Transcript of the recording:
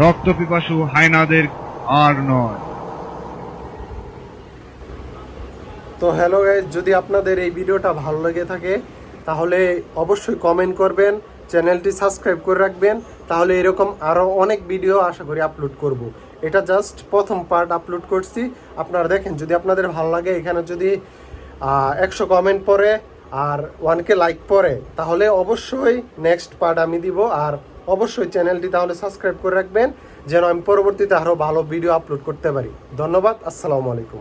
রক্তপিপাসু হায়নাদের আর নয় তো hello guys যদি আপনাদের এই ভিডিওটা ভালো লেগে থাকে, তাহলে অবশ্যই কমেন্ট করবেন, চ্যানেলটি সাবস্ক্রাইব করে রাখবেন, তাহলে এরকম আরও অনেক ভিডিও আশা করি আপলোড করব। এটা জাস্ট প্রথম পার্ট আপলোড করছি আপনারা দেখেন, যদি আপনাদের ভালো লাগে, এখানে যদি একশো কমেন্ট পরে আর ওয়ানকে লাইক পরে, তাহলে অবশ্যই নেক্সট পার্ট আমি দিব। আর অবশ্যই চ্যানেলটি তাহলে সাবস্ক্রাইব করে রাখবেন, যেন আমি পরবর্তীতে আরও ভালো ভিডিও আপলোড করতে পারি। ধন্যবাদ, আসসালামু আলাইকুম।